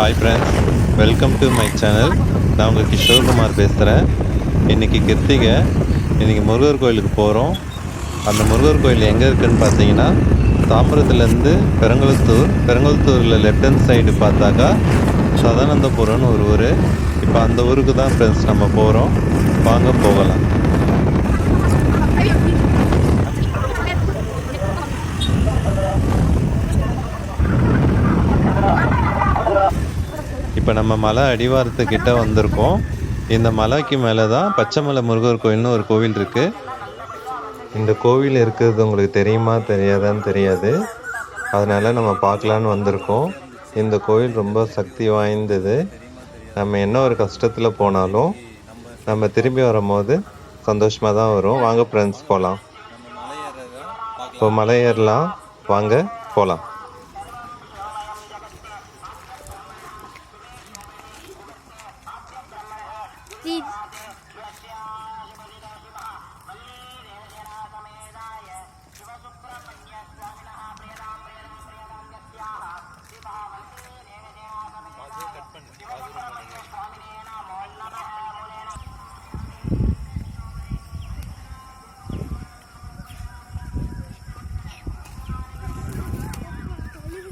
Hi friends welcome to my channel நான் உங்கள் கிஷோர்குமார் பேசுகிறேன் இன்றைக்கி கிருத்திகை இன்றைக்கி முருகர் கோயிலுக்கு போகிறோம் அந்த முருகர் கோயில் எங்கே இருக்குதுன்னு பார்த்தீங்கன்னா தாம்பரத்துலேருந்து பெரங்குளத்தூர் பெரங்குளத்தூரில் லெஃப்ட் ஹேண்ட் சைடு பார்த்தாக்கா சதானந்தபுரம்னு ஒரு ஊர். இப்போ அந்த ஊருக்கு தான் ஃப்ரெண்ட்ஸ் நம்ம போகிறோம் வாங்க போகலாம். இப்போ நம்ம மலை அடிவாரத்துக்கிட்ட வந்திருக்கோம். இந்த மலைக்கு மேலே தான் பச்சைமலை முருகர் கோயில்னு ஒரு கோவில் இருக்குது இந்த கோவில் இருக்கிறது உங்களுக்கு தெரியுமா தெரியாதான்னு தெரியாது. அதனால் நம்ம பார்க்கலான்னு வந்திருக்கோம். இந்த கோயில் ரொம்ப சக்தி வாய்ந்தது. நம்ம என்ன ஒரு கஷ்டத்தில் போனாலும் நம்ம திரும்பி வரும்போது சந்தோஷமாக தான் வரும். வாங்க ஃப்ரெண்ட்ஸ் போகலாம் இப்போ மலை ஏறலாம். வாங்க போகலாம்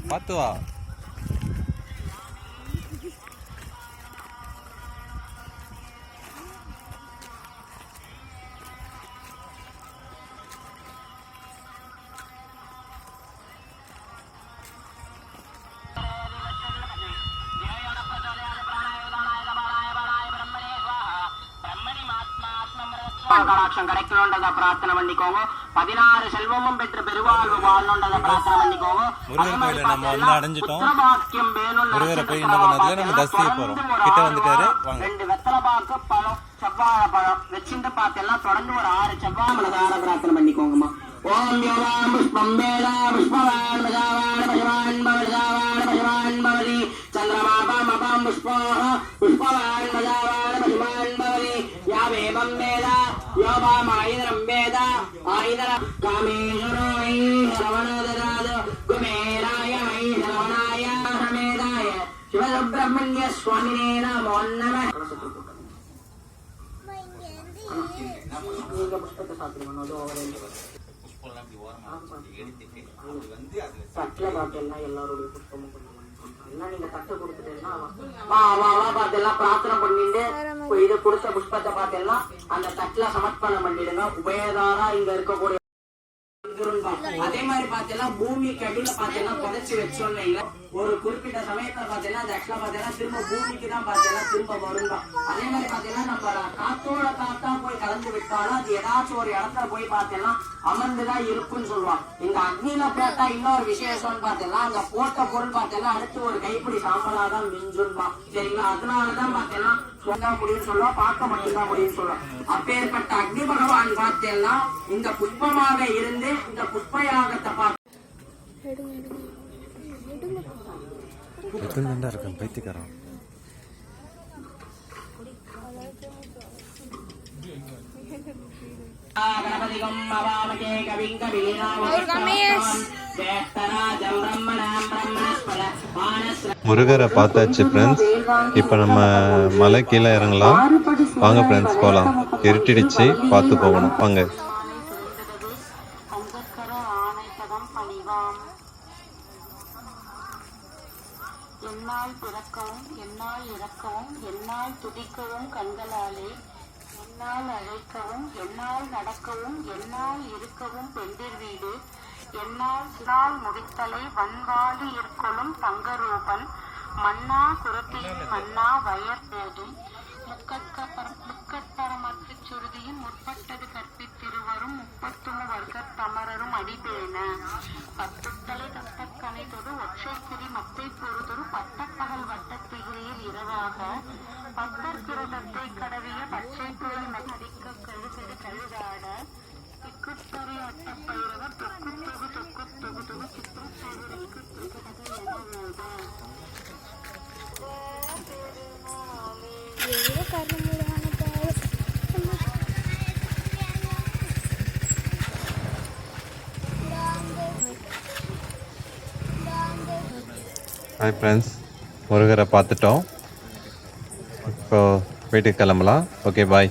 பார்த்து வா கடாட்சம் கிடைக்கணுன்றத பிரார்த்தனை பண்ணிக்கோங்க பதினாறு செல்வமும் பெற்று பெருவாழ்வு வாழணுன்றத பிரார்த்தனை பண்ணிக்கோங்க முருகர் கோயிலை நம்ம வந்து அடைஞ்சிட்டோம். புத்திரபாக்கியம் வேணும்னு முருகரை போய் என்ன நினைச்சிட்டு பண்ணதுல நம்ம தரிசிக்க போறோம். தொடர்ந்து ஒரு கிட்ட ஆறு வந்துட்டாரு, வாரம், வாங்க. ரெண்டு வெத்தலை பாக்கு பழம் செவ்வாழை பழம் வச்சுட்டு பார்த்தெல்லாம் தொடர்ந்து ஒரு ஆறு செவ்வாய் பிரார்த்தனை பண்ணிக்கோங்கம்மா ஓம் யோகாம் புஷ்பம் வேதா புஷ்பவான் மஜாவான் பஜவான் பவஜாவான் பஜவான் பவதி சந்திரமாபாம் அபாம் புஷ்பவான் பஜவான் பவதி யாவேவம் வேத யோபாம் ஆயுதரம் வேத ஆயுதர காமேஸ்வரோ வை சரவணோதராது குமேராய வை சரவணாய சமேதாய சிவசுப்பிரமணிய சுவாமினே நமோ நம நீங்க புஷ்பத்தை எல்லாரோட புஷ்பமும் கொண்டு நீங்க தட்டு கொடுத்துட்டீங்கன்னா வா வா வா பார்த்தெல்லாம் பிரார்த்தனை பண்ணிட்டு இது கொடுத்த புஷ்பத்தை பார்த்தேன்னா அந்த தட்டுல சமர்ப்பணம் பண்ணிடுங்க உபயதாரா இங்க இருக்கக்கூடிய அதே மாதிரி பாத்தீங்கன்னா பூமிக்கு அடியில பாத்தீங்கன்னா புதைச்சு வச்சோம்னு வைங்க. ஒரு குறிப்பிட்ட சமயத்துல பாத்தீங்கன்னா அந்த ஆக்சுவலா பாத்தீங்கன்னா திரும்ப பூமிக்கு தான் பாத்தீங்கன்னா திரும்ப வரும்பா அதே மாதிரி பாத்தீங்கன்னா நம்ம காத்தோட காத்தா போய் கலந்து விட்டாலும் அது ஏதாச்சும் ஒரு இடத்துல போய் பாத்தீங்கன்னா அமர்ந்துதான் இருக்கும்னு சொல்லுவாங்க. இந்த அக்னியில போட்டா இன்னொரு விசேஷம்னு பாத்தீங்கன்னா அங்க போட்ட பொருள் பாத்தீங்கன்னா அடுத்து ஒரு கைப்பிடி சாம்பலா தான் மிஞ்சும்பா. சரிங்களா? அதனாலதான் பாத்தீங்கன்னா சொல்ல முடியும் சொல்லுவா பார்க்க மட்டும்தான் முடியும் சொல்லுவா அப்பேற்பட்ட அக்னி பகவான் பார்த்தேன்னா இந்த புஷ்பமாக இருந்து இந்த புஷ்பயாகத்தை பார்த்து பிரம்மணாம் பிரம்மணஸ்பத பைத்தியக்காரன். முருகரை பார்த்தாச்சு ஃப்ரெண்ட்ஸ் இப்போ நம்ம மலை கீழே இறங்கலாம். வாங்க ஃப்ரெண்ட்ஸ் போகலாம் இருட்டிடுச்சு பார்த்து போகணும். வாங்க. என்னால் பிறக்கவும் என்னால் இறக்கவும் என்னால் துடிக்கவும் கண்களாலே என்னால் அழைக்கவும் என்னால் நடக்கவும் என்னால் இருக்கவும் பெண்டிர் வீடு என்னால் சிறால் முடித்தலை வன்வாடி இருக்கொளும் தங்கரூபன் மன்னா குரத்தியின் மன்னா வயர் போதும் முக்கட்பரமற்ற சுருதியும் முற்பட்டது கற்பித்திருவரும் முப்பத்துமு வர்க்கத் தமரரும் அடிபேன. பத்துத்தலை தத்தக்கனை தொடு ஒற்றை மத்தை பொறுத்தொரு பட்டப்பகல் வட்டத்திகிரியில் இரவாக பத்தர் கிரதத்தை கடவிய பச்சை கோயில் நடிக்க கழுகடு கழுதாட திக்குத்தொரு அட்டப்பயிரவர் தொக்கு தொகு தொக்கு தொகு தொகு சித்திரச்சோதரைக்கு தொகுதி எனவோடு எவ்வளோ கருமுறையான ஹாய் ஃப்ரெண்ட்ஸ் முருகரை பார்த்துட்டோம். இப்போ வீட்டுக்கு கிளம்பலாம். Okay bye